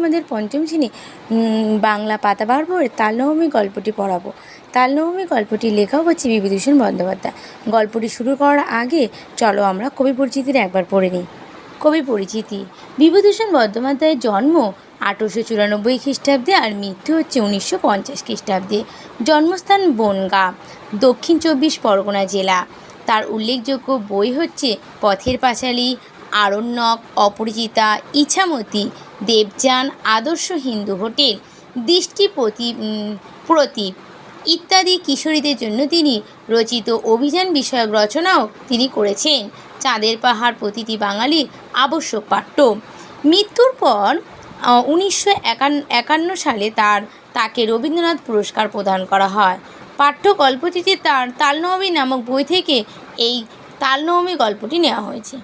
আমাদের পঞ্চম শ্রেণি বাংলা পাতাবার ভরে তালনবমী গল্পটি পড়াবো। তালনবমী গল্পটি লেখাও হচ্ছে বিভূতিভূষণ বন্দ্যোপাধ্যায়। গল্পটি শুরু করার আগে চলো আমরা কবি পরিচিতির একবার পড়ে নিই। কবি পরিচিতি, বিভূতিভূষণ বন্দ্যোপাধ্যায়ের জন্ম আঠেরোশো চুরানব্বই খ্রিস্টাব্দে আর মৃত্যু হচ্ছে উনিশশো পঞ্চাশ খ্রিস্টাব্দে। জন্মস্থান বনগাঁ, দক্ষিণ চব্বিশ পরগনা জেলা। তার উল্লেখযোগ্য বই হচ্ছে পথের পাঁচালী, আরণ্যক, অপরিচিতা, ইছামতি দেবযান আদর্শ হিন্দু হোটেল, দৃষ্টি প্রতি প্রতীপ ইত্যাদি কিশোরীদের জন্য তিনি রচিত অভিযান বিষয়ক রচনাও তিনি করেছেন। চাঁদের পাহাড় প্রতিটি বাঙালির আবশ্যক পাঠ্য। মৃত্যুর পর উনিশশো একান্ন সালে তার, তাকে রবীন্দ্রনাথ পুরস্কার প্রদান করা হয়। পাঠ্য গল্পটিতে তার তালনবমী নামক বই থেকে এই তালনবমী গল্পটি নেওয়া হয়েছে।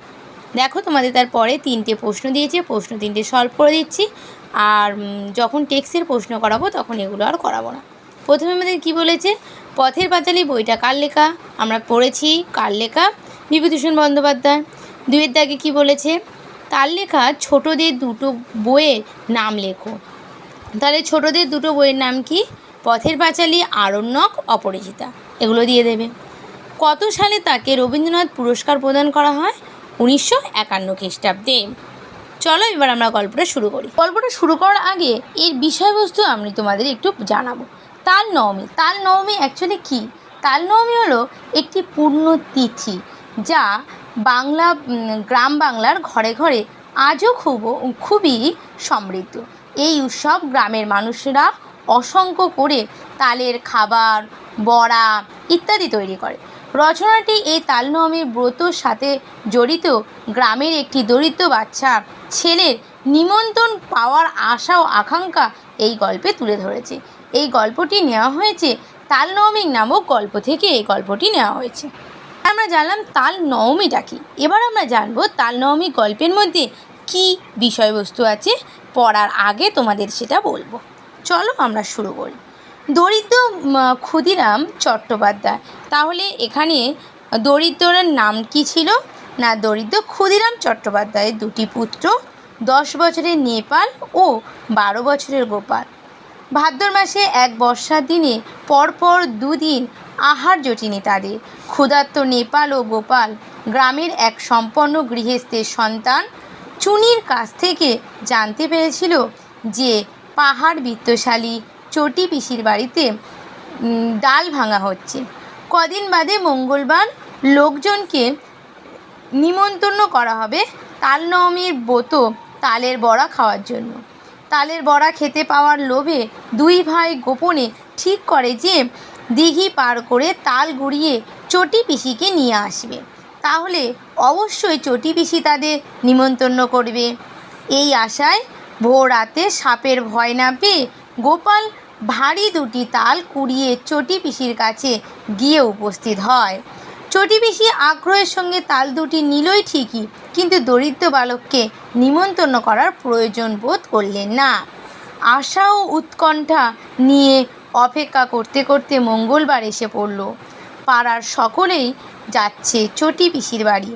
দেখো তোমাদের তারপরে তিনটে প্রশ্ন দিয়েছে, প্রশ্ন তিনটে সলভ করে দিচ্ছি। আর যখন টেক্সের প্রশ্ন করাবো তখন এগুলো আর করাবো না। প্রথমে আমাদের কি বলেছে? পথের পাঁচালী বইটা কার লেখা? আমরা পড়েছি কার লেখা? বিভূতিভূষণ বন্দ্যোপাধ্যায়। দুইয়ের দাগে কি বলেছে? তার লেখা ছোটদের দুটো বইয়ের নাম লেখো। তাহলে ছোটদের দুটো বইয়ের নাম কি? পথের পাঁচালী, আরণ্যক, অপরিচিতা। এগুলো দিয়ে দেবে। কত সালে তাকে রবীন্দ্রনাথ পুরস্কার প্রদান করা হয়? উনিশশো একান্ন খ্রিস্টাব্দে। চলো এবার আমরা গল্পটা শুরু করি। গল্পটা শুরু করার আগে এর বিষয়বস্তু আমি তোমাদের একটু জানাব। তাল নবমী তাল নবমী অ্যাকচুয়ালি কী? তাল নবমী হলো একটি পূর্ণ তিথি যা বাংলা গ্রাম বাংলার ঘরে ঘরে আজও খুব, খুবই সমৃদ্ধ। এই উৎসব গ্রামের মানুষেরা অসংখ্য করে তালের খাবার, বড়া ইত্যাদি তৈরি করে। রচনাটি এই তালনবমীর ব্রতর সাথে জড়িত গ্রামের একটি দরিদ্র বাচ্চা ছেলের নিমন্ত্রণ পাওয়ার আশা ও আকাঙ্ক্ষা এই গল্পে তুলে ধরেছে। এই গল্পটি নেওয়া হয়েছে তাল তালনবমী নামক গল্প থেকে এই গল্পটি নেওয়া হয়েছে। আমরা জানলাম তাল নবমীটা কী। এবার আমরা জানব তাল নবমী গল্পের মধ্যে কি বিষয়বস্তু আছে, পড়ার আগে তোমাদের সেটা বলব। চলো আমরা শুরু করি। দরিদ্র ক্ষুদিরাম চট্টোপাধ্যায়। তাহলে এখানে দরিদ্রের নাম কি ছিল? না, দরিদ্র ক্ষুদিরাম চট্টোপাধ্যায়ের দুটি পুত্র, দশ বছরের নেপাল ও বারো বছরের গোপাল। ভাদ্র মাসে এক বর্ষার দিনে পরপর দুদিন আহার জটিনি তাদের। ক্ষুধার্ত নেপাল ও গোপাল গ্রামের এক সম্পন্ন গৃহস্থের সন্তান চুনির কাছ থেকে জানতে পেরেছিল যে পাহাড় বৃত্তশালী চটি পিসির বাড়িতে ডাল ভাঙা হচ্ছে। কদিন বাদে মঙ্গলবার লোকজনকে নিমন্ত্রণ করা হবে তাল নবমীর ব্রত তালের বড়া খাওয়ার জন্য। তালের বড়া খেতে পাওয়ার লোভে দুই ভাই গোপনে ঠিক করে যে দিঘি পার করে তাল গুড়িয়ে চটি পিসিকে নিয়ে আসবে। তাহলে অবশ্যই চটি পিসি তাদের নিমন্ত্রণ করবে। এই আশায় ভোর রাতে সাপের ভয় না পেয়ে গোপাল ভারী দুটি তাল কুড়িয়ে চটি পিসির কাছে গিয়ে উপস্থিত হয়। চটি পিসি আগ্রহের সঙ্গে তাল দুটি নিলই ঠিকই, কিন্তু দরিদ্র বালককে নিমন্ত্রণ করার প্রয়োজন বোধ করলেন না। আশা ও উৎকণ্ঠা নিয়ে অপেক্ষা করতে করতে মঙ্গলবার এসে পড়ল। পাড়ার সকলেই যাচ্ছে চটি পিসির বাড়ি।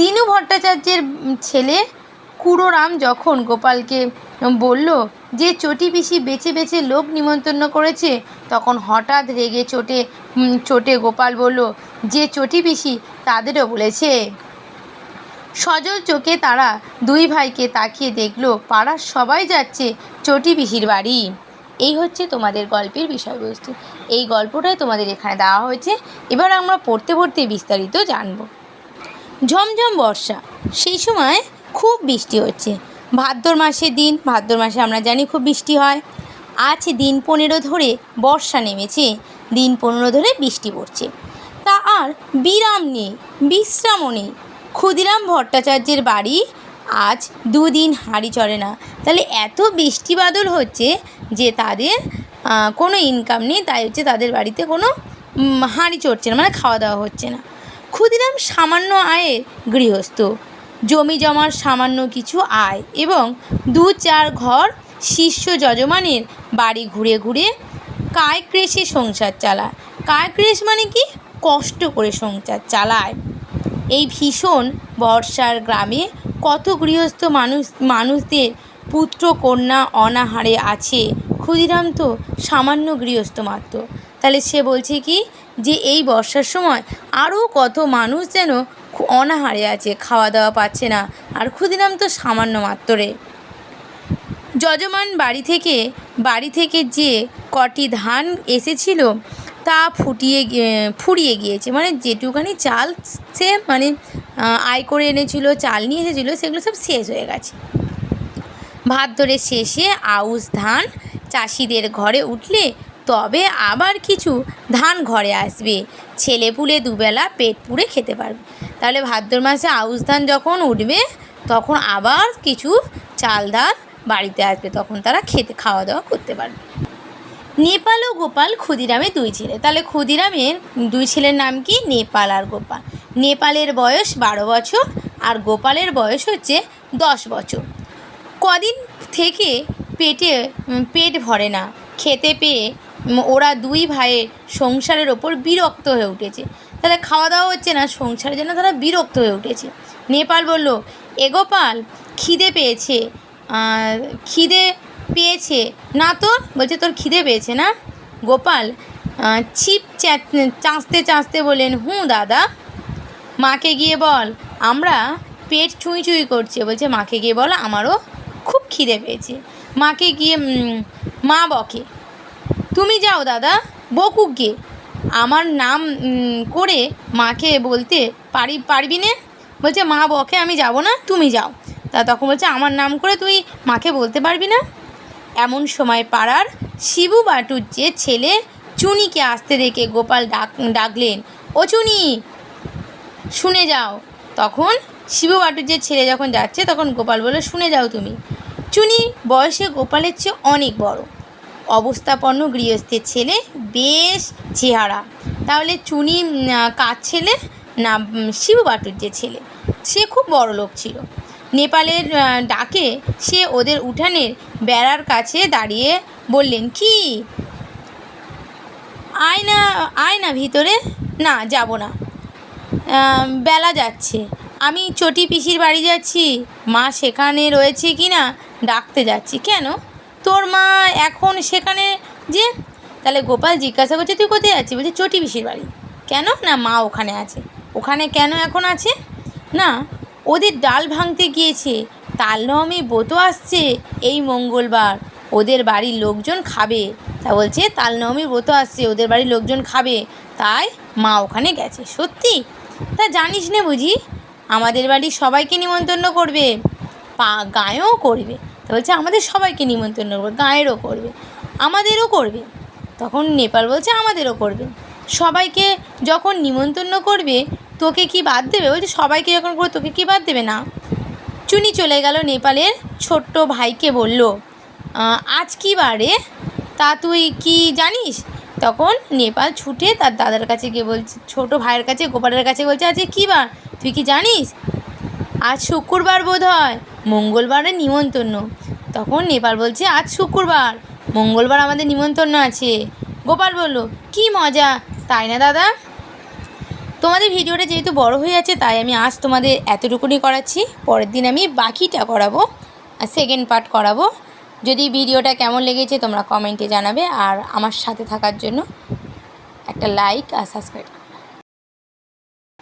দিনু ভট্টাচার্যের ছেলে কুড়োরাম যখন গোপালকে বলল যে চটি পিসি বেছে বেছে লোক নিমন্ত্রণ করেছে, তখন হঠাৎ রেগে চোটে চোটে গোপাল বলল, যে চটি পিসি, তাদেরও বলেছে। সজল চোখে তারা দুই ভাইকে তাকিয়ে দেখল, পাড়ার সবাই যাচ্ছে চটি পিসির বাড়ি। এই হচ্ছে তোমাদের গল্পের বিষয়বস্তু। এই গল্পটাই তোমাদের এখানে দেওয়া হয়েছে। এবার আমরা পড়তে পড়তে বিস্তারিত জানব। ঝমঝম বর্ষা, সেই সময় খুব বৃষ্টি হচ্ছে। ভাদ্র মাসের দিন, ভাদ্র মাসে আমরা জানি খুব বৃষ্টি হয়। আজ দিন পনেরো ধরে বর্ষা নেমেছে, দিন পনেরো ধরে বৃষ্টি পড়ছে। তা আর বিরাম নেই, বিশ্রামও নেই। ক্ষুদিরাম ভট্টাচার্যের বাড়ি আজ দুদিন হাঁড়ি চড়ে না। তাহলে এত বৃষ্টি বাদল হচ্ছে যে তাদের কোনো ইনকাম নেই, তাই হচ্ছে তাদের বাড়িতে কোনো হাঁড়ি চড়ছে না মানে খাওয়া দাওয়া হচ্ছে না। ক্ষুদিরাম সামান্য আয়ের গৃহস্থ। জমি জমার সামান্য কিছু আয় এবং দু চার ঘর শিষ্য যজমানের বাড়ি ঘুরে ঘুরে কায়ক্রেশে সংসার চালায়। কায়ক্রেশ মানে কি? কষ্ট করে সংসার চালায়। এই ভীষণ বর্ষার গ্রামে কত গৃহস্থ মানুষ, মানুষদের পুত্র, কন্যা অনাহারে আছে। ক্ষুদিরাম তো সামান্য গৃহস্থ মাত্র। তাহলে সে বলছে কি, যে এই বর্ষার সময় আরও কত মানুষ যেন অনাহারে আছে খাওয়া দাওয়া পাচ্ছে না, আর ক্ষুদিরাম তো সামান্য মাত্র যজমান বাড়ি থেকে বাড়ি থেকে যে কটি ধান এসেছিল, তা ফুটিয়ে ফুরিয়ে গিয়েছে। মানে যেটুকানি চাল সে মানে আয় করে এনেছিল, চাল নিয়ে এসেছিল, সেগুলো সব শেষ হয়ে গেছে। ভাত ধরে শেষে আউশ ধান চাষিদের ঘরে উঠলে তবে আবার কিছু ধান ঘরে আসবে। ছেলে পুলে দুবেলা পেট পুড়ে খেতে পারবে। তাহলে ভাদ্র মাসে আউশ ধান যখন উঠবে, তখন আবার কিছু চাল ডাল বাড়িতে আসবে। তখন তারা খেতে খাওয়া দাওয়া করতে পারবে। নেপাল ও গোপাল ক্ষুদিরামের দুই ছেলে। তাহলে ক্ষুদিরামের দুই ছেলের নাম কি? নেপাল আর গোপাল। নেপালের বয়স বারো বছর আর গোপালের বয়স হচ্ছে দশ বছর। কদিন থেকে পেটে পেট ভরে না। খেতে পেয়ে ওরা দুই ভাইয়ের সংসারের ওপর বিরক্ত হয়ে উঠেছে। তাহলে খাওয়া দাওয়া হচ্ছে না, সংসারের জন্য তারা বিরক্ত হয়ে উঠেছে। নেপাল বলল, এ গোপাল, খিদে পেয়েছে খিদে পেয়েছে। না তো? বলছে, তোর খিদে পেয়েছে না? গোপাল ছিপ চাঁচতে চাঁচতে বলেন হুঁ দাদা। মাকে গিয়ে বল, আমরা পেট চুঁই চুঁই করছে। বলছে, মাকে গিয়ে বল, আমারও খুব খিদে পেয়েছে। মাকে গিয়ে মা বকে তুমি যাও দাদা, বকুক আমার নাম করে মাকে বলতে পারি, পারবি না? বলছে, মা বকে, আমি যাব না, তুমি যাও। তা তখন বলছে, আমার নাম করে তুই মাকে বলতে পারবি না? এমন সময় পাড়ার শিবু বাটুর যে ছেলে চুনিকে আসতে দেখে গোপাল ডাক, ডাকলেন, ও চুনি, শুনে যাও। তখন শিবু বাটুর যে ছেলে যখন যাচ্ছে, তখন গোপাল বলে শুনে যাও তুমি। চুনি বয়সে গোপালের চেয়ে অনেক বড়। অবস্থাপন্ন গৃহস্থের ছেলে বেশ চেহারা। তাহলে চুনি কার ছেলে? না শিবু যে ছেলে। সে খুব বড় লোক ছিল। নেপালের ডাকে সে ওদের উঠানের বেড়ার কাছে দাঁড়িয়ে বললেন, কি? আয় না আয় না ভিতরে? না, যাব না। বেলা যাচ্ছে। আমি চটি পিসির বাড়ি যাচ্ছি। মা সেখানে রয়েছে কি না ডাকতে যাচ্ছি। কেন? তোর মা এখন সেখানে যে? তাহলে গোপাল জিজ্ঞাসা করছে, তুই কোথায় আছিস? বলছে, চটি পিসির বাড়ি। কেন? না, মা ওখানে আছে। ওখানে কেন এখন আছে? না, ওদের ডাল ভাঙতে গিয়েছে। তাল নবমী ব্রত আসছে এই মঙ্গলবার। ওদের বাড়ির লোকজন খাবে। তা বলছে, তাল নবমী ব্রত আসছে, ওদের বাড়ির লোকজন খাবে। তাই মা ওখানে গেছে, সত্যি? তা জানিস না বুঝি, আমাদের বাড়ির সবাইকে নিমন্ত্রণ করবে পা গায়েও করবে। বলছে, আমাদের সবাইকে নিমন্ত্রণ করবে, গায়েরও করবে, আমাদেরও করবে। তখন নেপাল বলছে, আমাদেরও করবে। সবাইকে যখন নিমন্ত্রণ করবে, তোকে কি বাদ দেবে? বলছে, সবাইকে যখন করবে, তোকে কি বাদ দেবে না? চুনি চলে গেল নেপালের ছোট্ট ভাইকে বলল আজ কি বারে? তা তুই কি জানিস? তখন নেপাল ছুটে তার দাদার কাছে গিয়ে বলছে, ছোট ভাইয়ের কাছে, গোপালের কাছে বলছে আজকে কী বার? তুই কি জানিস? আজ শুক্রবার বোধ হয় মঙ্গলবারের নিমন্ত্রণ। তখন নেপাল বলছে, আজ শুক্রবার। মঙ্গলবার আমাদের নিমন্ত্রণ আছে। গোপাল বলল, কি মজা, তাই না দাদা? তোমাদের ভিডিওটা যেহেতু বড় হয়ে আছে, তাই আমি আজ তোমাদের এতটুকুনি করাচ্ছি। পরের দিন আমি বাকিটা করাবো, আর সেকেন্ড পার্ট করাবো। যদি ভিডিওটা কেমন লেগেছে, তোমরা কমেন্টে জানাবে। আর আমার সাথে থাকার জন্য একটা লাইক আর সাবস্ক্রাইব